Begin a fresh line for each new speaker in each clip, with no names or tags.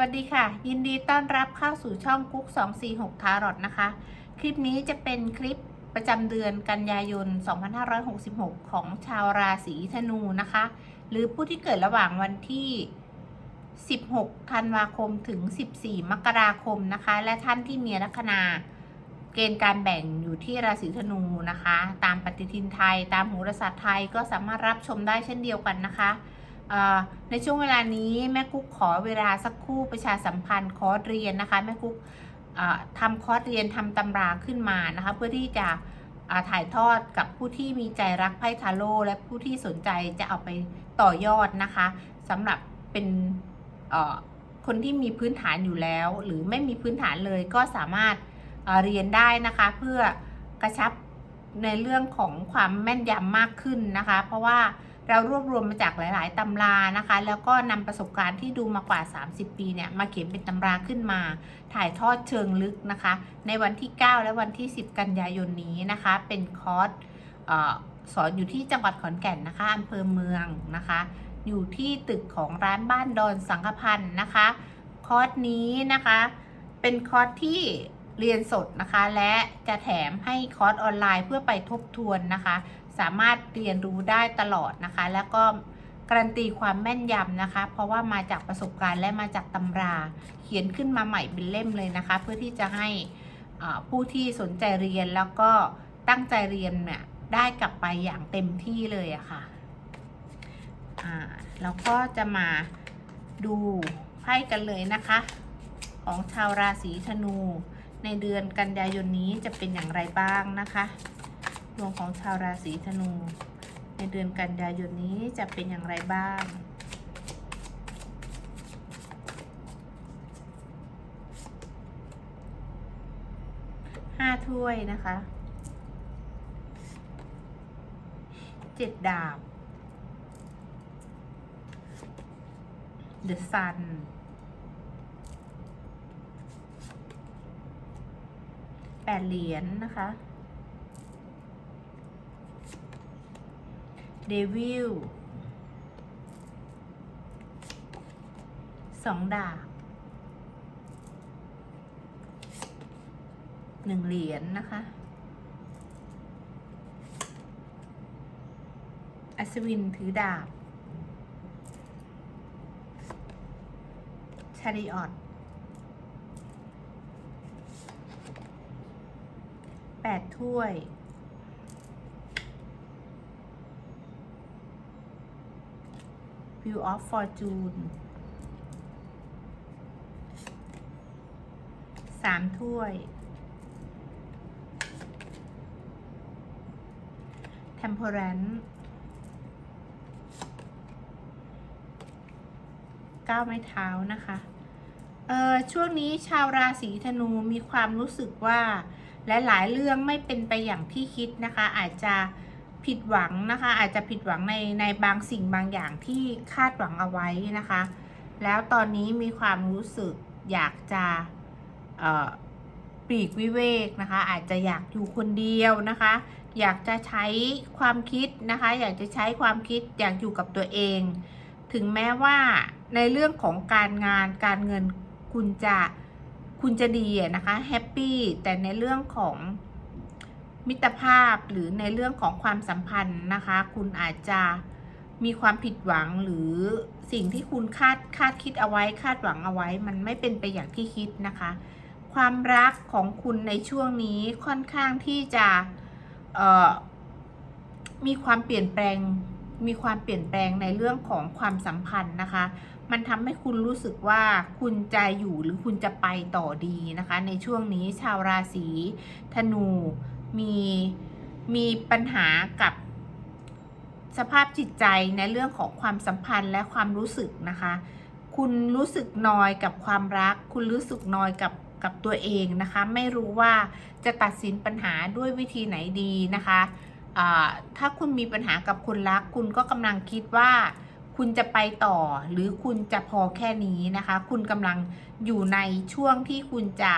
วัสดีค่ะ ยินดีต้อนรับเข้าสู่ช่องกุ๊ก246ทารอตนะคะ คลิปนี้จะเป็นคลิปประจำเดือนกันยายน 2566 ของชาวราศีธนูนะคะ หรือผู้ที่เกิดระหว่างวันที่ 16 ธันวาคมถึง 14 มกราคมนะคะ และท่านที่มีลัคนาเกณฑ์การแบ่งอยู่ที่ราศีธนูนะคะ ตามปฏิทินไทย ตามโหราศาสตร์ไทยก็สามารถรับชมได้เช่นเดียวกันนะคะ ในช่วงเวลานี้แม่กุ๊กขอเวลาสักครู่ประชาสัมพันธ์คอร์สเรียนนะคะแม่กุ๊กทำคอร์สเรียนทำตำราขึ้นมานะคะเพื่อที่จะถ่ายทอดกับผู้ที่มีใจรักไพ่ทาโร่และผู้ที่สนใจจะเอาไปต่อยอดนะคะสำหรับเป็นคนที่มีพื้นฐานอยู่แล้ว หรือไม่มีพื้นฐานเลยก็สามารถเอ่อเรียนได้นะคะเพื่อกระชับในเรื่องของความแม่นยำมากขึ้นนะคะ เพราะว่า เรารวบรวมมาจากหลาย ๆ ตำรานะคะ แล้วก็นำประสบการณ์ที่ดูมากว่า 30 ปีเนี่ย มาเขียนเป็นตำราขึ้นมา ถ่ายทอดเชิงลึกนะคะ ในวันที่ 9 และวันที่ 10 กันยายนนี้นะคะ เป็นคอร์สสอนอยู่ที่จังหวัดขอนแก่นนะคะอำเภอเมืองนะคะ อยู่ที่ตึกของร้านบ้านดอนสังฆพันธ์นะคะ คอร์สนี้นะคะ เป็นคอร์สที่เรียนสดนะคะ และจะแถมให้คอร์สออนไลน์เพื่อไปทบทวนนะคะ สามารถเรียนรู้ได้ตลอดนะคะ แล้วก็การันตีความแม่นยำนะคะ เพราะว่ามาจากประสบการณ์และมาจากตำรา เขียนขึ้นมาใหม่เป็นเล่มเลยนะคะ เพื่อที่จะให้ผู้ที่สนใจเรียนแล้วก็ตั้งใจเรียนเนี่ยได้กลับไปอย่างเต็มที่เลยอะค่ะอ่าแล้วก็จะมาดูไพ่กันเลยนะคะ ของชาวราศีธนู ในเดือนกันยายนนี้จะเป็นอย่างไรบ้างนะคะ ดวงของชาวราศีธนู ในเดือนกันยายนนี้จะเป็นอย่างไรบ้าง ห้าถ้วยนะคะ เจ็ดดาบ The Sun แปดเหรียญนะคะ เดวิลสองดาบหนึ่งเหรียญนะคะ อัศวินถือดาบ ชาริออตแปดถ้วย View of Fortune สามถ้วย Temperance เก้าไม้เท้านะคะเออช่วงนี้ชาวราศีธนูมีความรู้สึกว่าและหลาย ๆ เรื่องไม่เป็นไปอย่างที่คิดนะคะ อาจจะ ผิดหวังนะคะ อาจจะผิดหวังในในบางสิ่งบางอย่างที่คาดหวังเอาไว้นะคะ แล้วตอนนี้มีความรู้สึกอยากจะปีกวิเวกนะคะ อาจจะอยากอยู่คนเดียวนะคะ อยากจะใช้ความคิดนะคะ อยากจะใช้ความคิดอยากอยู่กับตัวเอง ถึงแม้ว่าในเรื่องของการงานการเงินคุณจะคุณจะดีนะคะแฮปปี้แต่ในเรื่องของ มิตรภาพหรือในเรื่องของความสัมพันธ์นะคะ คุณอาจจะมีความผิดหวังหรือสิ่งที่คุณคาดคาดคิดเอาไว้ คาดหวังเอาไว้ มันไม่เป็นไปอย่างที่คิดนะคะ ความรักของคุณในช่วงนี้ค่อนข้างที่จะมีความเปลี่ยนแปลงมีความเปลี่ยนแปลงในเรื่องของความสัมพันธ์นะคะ มันทำให้คุณรู้สึกว่าคุณจะอยู่หรือคุณจะไปต่อดีนะคะ ในช่วงนี้ชาวราศีธนู มีมีปัญหากับสภาพจิตใจในเรื่องของความสัมพันธ์และความรู้สึกนะคะ คุณรู้สึกนอยกับความรัก คุณรู้สึกนอยกับกับตัวเองนะคะ ไม่รู้ว่าจะตัดสินปัญหาด้วยวิธีไหนดีนะคะอ่าถ้าคุณมีปัญหากับคนรัก คุณก็กำลังคิดว่าคุณจะไปต่อหรือคุณจะพอแค่นี้นะคะ คุณกำลังอยู่ในช่วงที่คุณจะ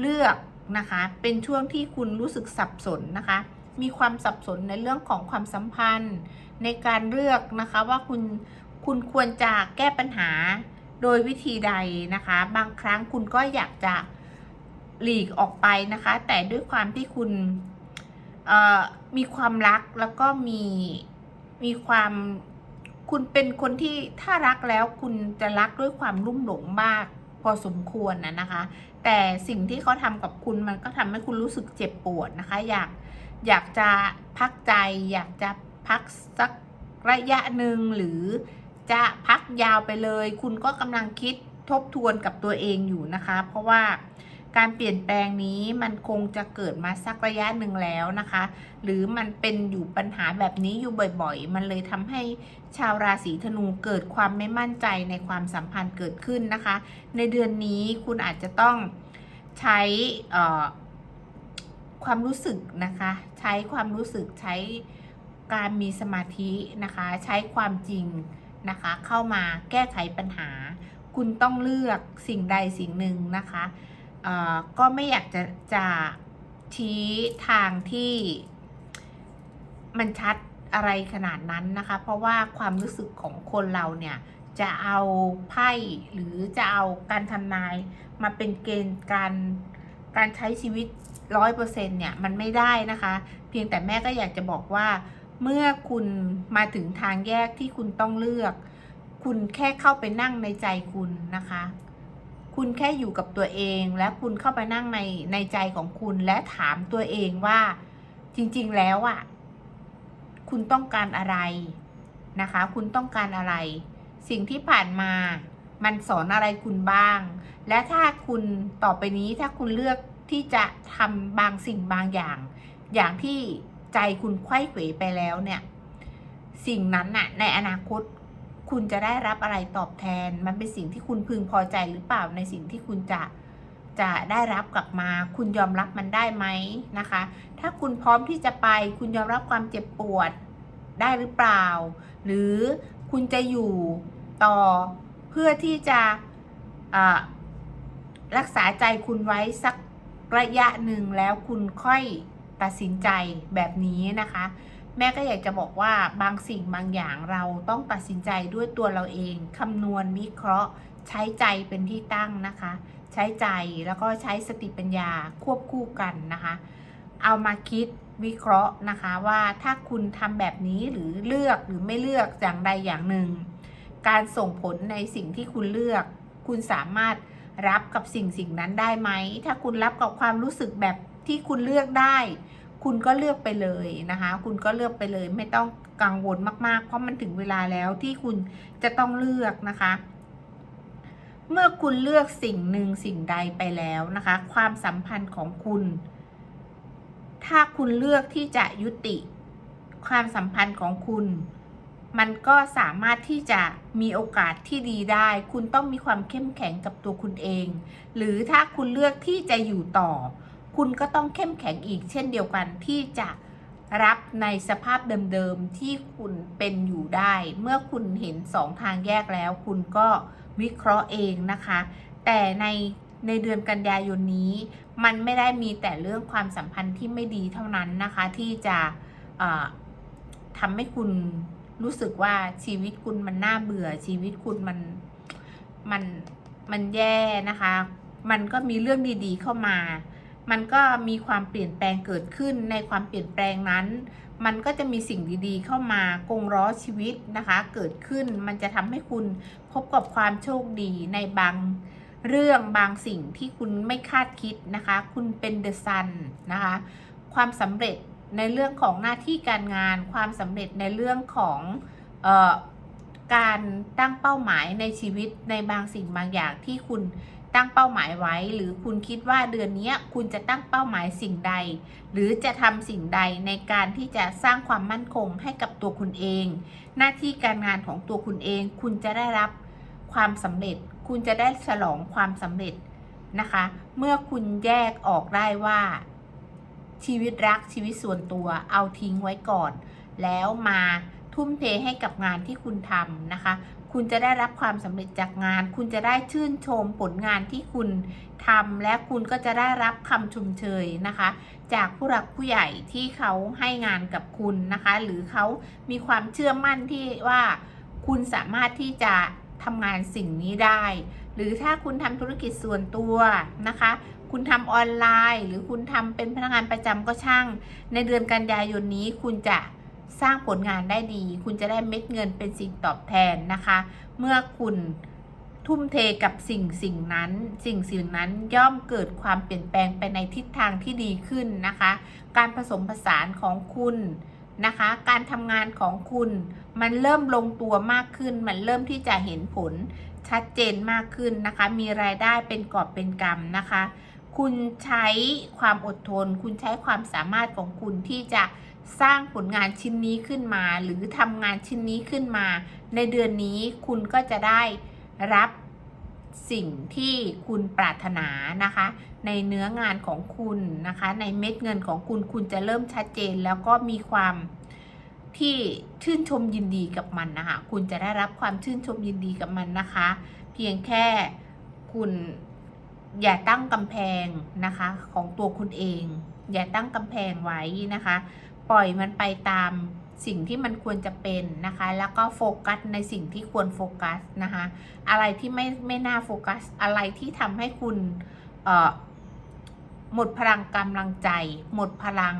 เลือก นะคะ เป็นช่วงที่คุณรู้สึกสับสนนะคะ มีความสับสนในเรื่องของความสัมพันธ์ ในการเลือกนะคะว่าคุณคุณควรจะแก้ปัญหาโดยวิธีใดนะคะ บางครั้งคุณก็อยากจะหลีกออกไปนะคะ แต่ด้วยความที่คุณมีความรักแล้วก็มีมีความคุณเป็นคนที่ถ้ารักแล้วคุณจะรักด้วยความรุ่มหลงมาก พอสมควรนะนะคะ แต่สิ่งที่เขาทำกับคุณมันก็ทำให้คุณรู้สึกเจ็บปวดนะคะ อยากอยากจะพักใจ อยากจะพักสักระยะหนึ่งหรือจะพักยาวไปเลย คุณก็กำลังคิดทบทวนกับตัวเองอยู่นะคะ เพราะว่า การเปลี่ยนแปลงนี้มันคงจะเกิดมาสักระยะหนึ่งแล้วนะคะ หรือมันเป็นอยู่ปัญหาแบบนี้อยู่บ่อยๆ มันเลยทำให้ชาวราศีธนูเกิดความไม่มั่นใจในความสัมพันธ์เกิดขึ้นนะคะ ในเดือนนี้คุณอาจจะต้องใช้ความรู้สึกนะคะ ใช้ความรู้สึกใช้การมีสมาธินะคะ ใช้ความจริงนะคะ เข้ามาแก้ไขปัญหา คุณต้องเลือกสิ่งใดสิ่งหนึ่งนะคะ ก็ไม่อยากจะจะชี้ทางที่มันชัดอะไรขนาดนั้นนะคะ เพราะว่าความรู้สึกของคนเราเนี่ย จะเอาไพ่หรือจะเอาการทำนายมาเป็นเกณฑ์การการใช้ชีวิตร้อยเปอร์เซ็นเนี่ยมันไม่ได้นะคะ เพียงแต่แม่ก็อยากจะบอกว่า เมื่อคุณมาถึงทางแยกที่คุณต้องเลือก คุณแค่เข้าไปนั่งในใจคุณนะคะ คุณแค่อยู่กับตัวเองและคุณเข้าไปนั่งในในใจของคุณและถามตัวเองว่า จริง ๆ แล้วอะ่ะ คุณต้องการอะไรนะคะ คุณต้องการอะไร สิ่งที่ผ่านมา มันสอนอะไรคุณบ้าง และถ้าคุณต่อไปนี้ถ้าคุณเลือกที่จะทำบางสิ่งบางอย่าง อย่างที่ใจคุณไขว้เขวไปแล้วเนี่ย สิ่งนั้นน่ะ ในอนาคต คุณจะได้รับอะไรตอบแทน มันเป็นสิ่งที่คุณพึงพอใจหรือเปล่าในสิ่งที่คุณจะจะได้รับกลับมา คุณยอมรับมันได้ไหมนะคะ ถ้าคุณพร้อมที่จะไป คุณยอมรับความเจ็บปวดได้หรือเปล่า หรือคุณจะอยู่ต่อเพื่อที่จะอ่ารักษาใจคุณไว้สักระยะหนึ่งแล้วคุณค่อยตัดสินใจแบบนี้นะคะ แม่ก็อยากจะบอกว่าบางสิ่งบางอย่างเราต้องตัดสินใจด้วยตัวเราเองคำนวณวิเคราะห์ใช้ใจเป็นที่ตั้งนะคะ ใช้ใจแล้วก็ใช้สติปัญญาควบคู่กันนะคะ เอามาคิดวิเคราะห์นะคะว่าถ้าคุณทำแบบนี้หรือเลือกหรือไม่เลือกอย่างใดอย่างหนึ่ง การส่งผลในสิ่งที่คุณเลือก คุณสามารถรับกับสิ่งสิ่งนั้นได้ไหม ถ้าคุณรับกับความรู้สึกแบบที่คุณเลือกได้ คุณก็เลือกไปเลยนะคะ คุณก็เลือกไปเลย ไม่ต้องกังวลมากๆ เพราะมันถึงเวลาแล้วที่คุณจะต้องเลือกนะคะ เมื่อคุณเลือกสิ่งหนึ่งสิ่งใดไปแล้วนะคะ ความสัมพันธ์ของคุณ ถ้าคุณเลือกที่จะยุติ ความสัมพันธ์ของคุณ มันก็สามารถที่จะมีโอกาสที่ดีได้ คุณต้องมีความเข้มแข็งกับตัวคุณเอง หรือถ้าคุณเลือกที่จะอยู่ต่อ คุณก็ต้องเข้มแข็งอีกเช่นเดียวกันที่จะรับในสภาพเดิมๆที่คุณเป็นอยู่ได้ เมื่อคุณเห็นสองทางแยกแล้ว คุณก็วิเคราะห์เองนะคะ แต่ในในเดือนกันยายนนี้ มันไม่ได้มีแต่เรื่องความสัมพันธ์ที่ไม่ดีเท่านั้นนะคะ ที่จะทำให้คุณรู้สึกว่าชีวิตคุณมันน่าเบื่อ ชีวิตคุณมันมันมันแย่นะคะ มันก็มีเรื่องดีๆเข้ามา มันก็มีความเปลี่ยนแปลงเกิดขึ้นในความเปลี่ยนแปลงนั้น มันก็จะมีสิ่งดีๆ เข้ามากงล้อชีวิตนะคะ เกิดขึ้นมันจะทำให้คุณพบกับความโชคดีในบางเรื่องบางสิ่งที่คุณไม่คาดคิดนะคะ คุณเป็นเดอะซันนะคะ ความสำเร็จในเรื่องของหน้าที่การงาน ความสำเร็จในเรื่องของออการตั้งเป้าหมายในชีวิตในบางสิ่งบางอย่างที่คุณ ตั้งเป้าหมายไว้ หรือคุณคิดว่าเดือนนี้คุณจะตั้งเป้าหมายสิ่งใด หรือจะทำสิ่งใดในการที่จะสร้างความมั่นคงให้กับตัวคุณเอง หน้าที่การงานของตัวคุณเอง คุณจะได้รับความสำเร็จ คุณจะได้ฉลองความสำเร็จนะคะ เมื่อคุณแยกออกได้ว่า ชีวิตรักชีวิตส่วนตัวเอาทิ้งไว้ก่อน แล้วมาทุ่มเทให้กับงานที่คุณทำนะคะ คุณจะได้รับความสำเร็จจากงาน คุณจะได้ชื่นชมผลงานที่คุณทำและคุณก็จะได้รับคำชมเชยนะคะ จากผู้หลักผู้ใหญ่ที่เขาให้งานกับคุณนะคะ หรือเขามีความเชื่อมั่นที่ว่าคุณสามารถที่จะทำงานสิ่งนี้ได้ หรือถ้าคุณทำธุรกิจส่วนตัวนะคะ คุณทำออนไลน์ หรือคุณทำเป็นพนักงานประจำก็ช่าง ในเดือนกันยายนนี้คุณจะ สร้างผลงานได้ดี คุณจะได้เม็ดเงินเป็นสิ่งตอบแทนนะคะ เมื่อคุณทุ่มเทกับสิ่งสิ่งนั้น สิ่งสิ่งนั้นย่อมเกิดความเปลี่ยนแปลงไปในทิศทางที่ดีขึ้นนะคะ การผสมผสานของคุณนะคะ การทำงานของคุณมันเริ่มลงตัวมากขึ้น มันเริ่มที่จะเห็นผลชัดเจนมากขึ้นนะคะ มีรายได้เป็นกอบเป็นกำนะคะ คุณใช้ความอดทน คุณใช้ความสามารถของคุณที่จะ สร้างผลงานชิ้นนี้ขึ้นมา หรือทำงานชิ้นนี้ขึ้นมา ในเดือนนี้คุณก็จะได้รับสิ่งที่คุณปรารถนานะคะ ในเนื้องานของคุณนะคะ ในเม็ดเงินของคุณคุณจะเริ่มชัดเจนแล้วก็มีความที่ชื่นชมยินดีกับมันนะคะ คุณจะได้รับความชื่นชมยินดีกับมันนะคะ เพียงแค่คุณอย่าตั้งกำแพงนะคะของตัวคุณเอง อย่าตั้งกำแพงไว้นะคะ ปล่อยมันไปตามสิ่งที่มันควรจะเป็นนะคะ แล้วก็โฟกัสในสิ่งที่ควรโฟกัสนะคะ อะไรที่ไม่ไม่น่าโฟกัส อะไรที่ทำให้คุณหมดพลังกำลังใจ หมดพลัง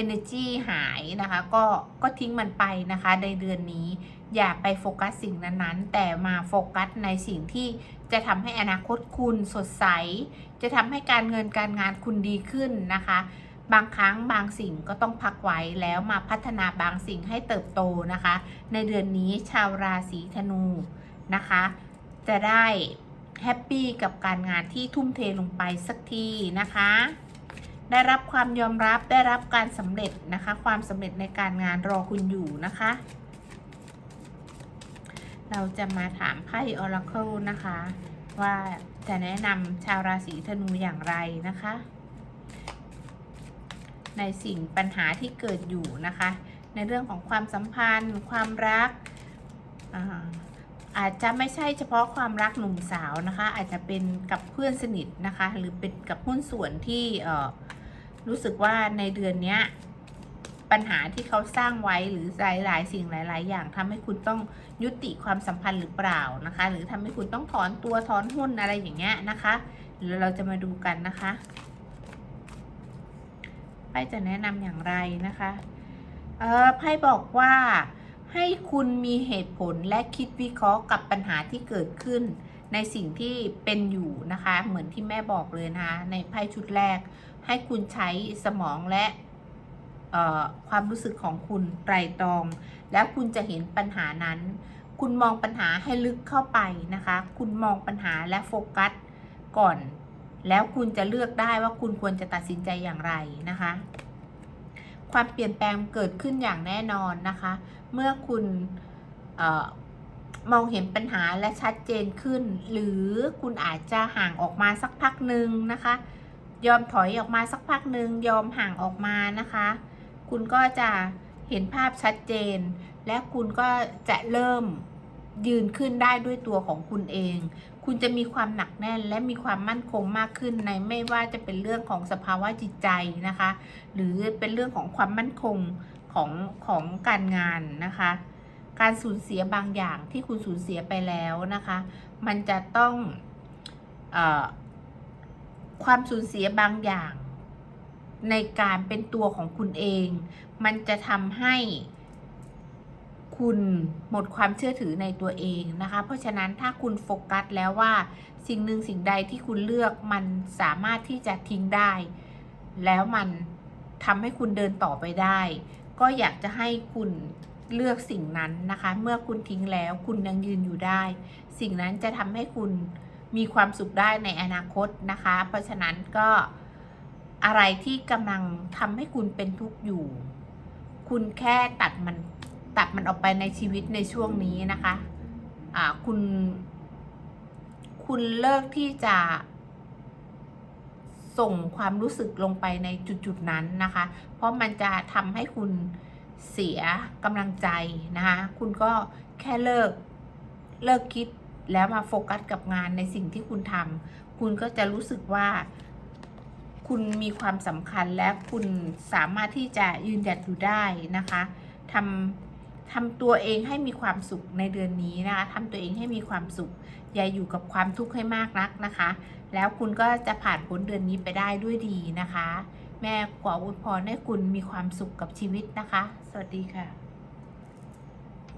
energy หายนะคะ ก็ก็ทิ้งมันไปนะคะในเดือนนี้ อย่าไปโฟกัสสิ่งนั้นๆ แต่มาโฟกัสในสิ่งที่จะทำให้อนาคตคุณสดใส จะทำให้การเงินการงานคุณดีขึ้นนะคะ บางครั้งบางสิ่งก็ต้องพักไว้แล้วมาพัฒนาบางสิ่งให้เติบโตนะคะ ในเดือนนี้ชาวราศีธนูนะคะ จะได้แฮปปี้กับการงานที่ทุ่มเทลงไปสักทีนะคะ ได้รับความยอมรับได้รับการสำเร็จนะคะ ความสำเร็จในการงานรอคุณอยู่นะคะ เราจะมาถามไพ่ Oracle นะคะ ว่าจะแนะนำชาวราศีธนูอย่างไรนะคะ ในสิ่งปัญหาที่เกิดอยู่นะคะ ในเรื่องของความสัมพันธ์ ความรักอาจจะไม่ใช่เฉพาะความรักหนุ่มสาวนะคะ อาจจะเป็นกับเพื่อนสนิทนะคะ หรือเป็นกับหุ้นส่วนที่รู้สึกว่าในเดือนนี้ปัญหาที่เขาสร้างไว้หรือหลายหลายๆสิ่งหลาย ๆ อย่างทำให้คุณต้องยุติความสัมพันธ์หรือเปล่านะคะ หรือทำให้คุณต้องถอนตัวถอนหุ้นอะไรอย่างเงี้ยนะคะเดี๋ยวเราจะมาดูกันนะคะ ไพ่จะแนะนำอย่างไรนะคะ เออไพ่บอกว่าให้คุณมีเหตุผลและคิดวิเคราะห์กับปัญหาที่เกิดขึ้น ในสิ่งที่เป็นอยู่นะคะ เหมือนที่แม่บอกเลยนะคะในไพ่ชุดแรก ให้คุณใช้สมองและความรู้สึกของคุณไตรตรอง แล้วคุณจะเห็นปัญหานั้น คุณมองปัญหาให้ลึกเข้าไปนะคะ คุณมองปัญหาและโฟกัสก่อน แล้วคุณจะเลือกได้ว่าคุณควรจะตัดสินใจอย่างไรนะคะ ความเปลี่ยนแปลงเกิดขึ้นอย่างแน่นอนนะคะ เมื่อคุณออมองเห็นปัญหาและชัดเจนขึ้น หรือคุณอาจจะห่างออกมาสักพักหนึ่งนะคะ ยอมถอยออกมาสักพักหนึ่งยอมห่างออกมานะคะ คุณก็จะเห็นภาพชัดเจน และคุณก็จะเริ่มยืนขึ้นได้ด้วยตัวของคุณเอง คุณจะมีความหนักแน่นและมีความมั่นคงมากขึ้นในไม่ว่าจะเป็นเรื่องของสภาวะจิตใจนะคะ หรือเป็นเรื่องของความมั่นคงของของการงานนะคะ การสูญเสียบางอย่างที่คุณสูญเสียไปแล้วนะคะ มันจะต้องอความสูญเสียบางอย่าง ในการเป็นตัวของคุณเอง มันจะทำให้ คุณหมดความเชื่อถือในตัวเองนะคะ เพราะฉะนั้นถ้าคุณโฟกัสแล้วว่าสิ่งหนึ่งสิ่งใดที่คุณเลือกมันสามารถที่จะทิ้งได้ แล้วมันทำให้คุณเดินต่อไปได้ ก็อยากจะให้คุณเลือกสิ่งนั้นนะคะ เมื่อคุณทิ้งแล้วคุณยังยืนอยู่ได้ สิ่งนั้นจะทำให้คุณมีความสุขได้ในอนาคตนะคะ เพราะฉะนั้นก็อะไรที่กำลังทำให้คุณเป็นทุกข์อยู่ คุณแค่ตัดมัน ตัดมันออกไปในชีวิตในช่วงนี้นะคะอ่าคุณ คุณเลิกที่จะ ส่งความรู้สึกลงไปในจุดๆนั้นนะคะ เพราะมันจะทำให้คุณเสียกำลังใจนะคะคุณก็แค่เลิกเลิกคิดแล้วมาโฟกัสกับงานในสิ่งที่คุณทำคุณก็จะรู้สึกว่า คุณมีความสำคัญและคุณสามารถที่จะยืนหยัดอยู่ได้นะคะทำ ทำตัวเองให้มีความสุขในเดือนนี้นะคะทำตัวเองให้มีความสุข อย่าอยู่กับความทุกข์ให้มากนักนะคะ แล้วคุณก็จะผ่านพ้นเดือนนี้ไปได้ด้วยดีนะคะ แม่ขออวยพรให้คุณมีความสุขกับชีวิตนะคะ สวัสดีค่ะ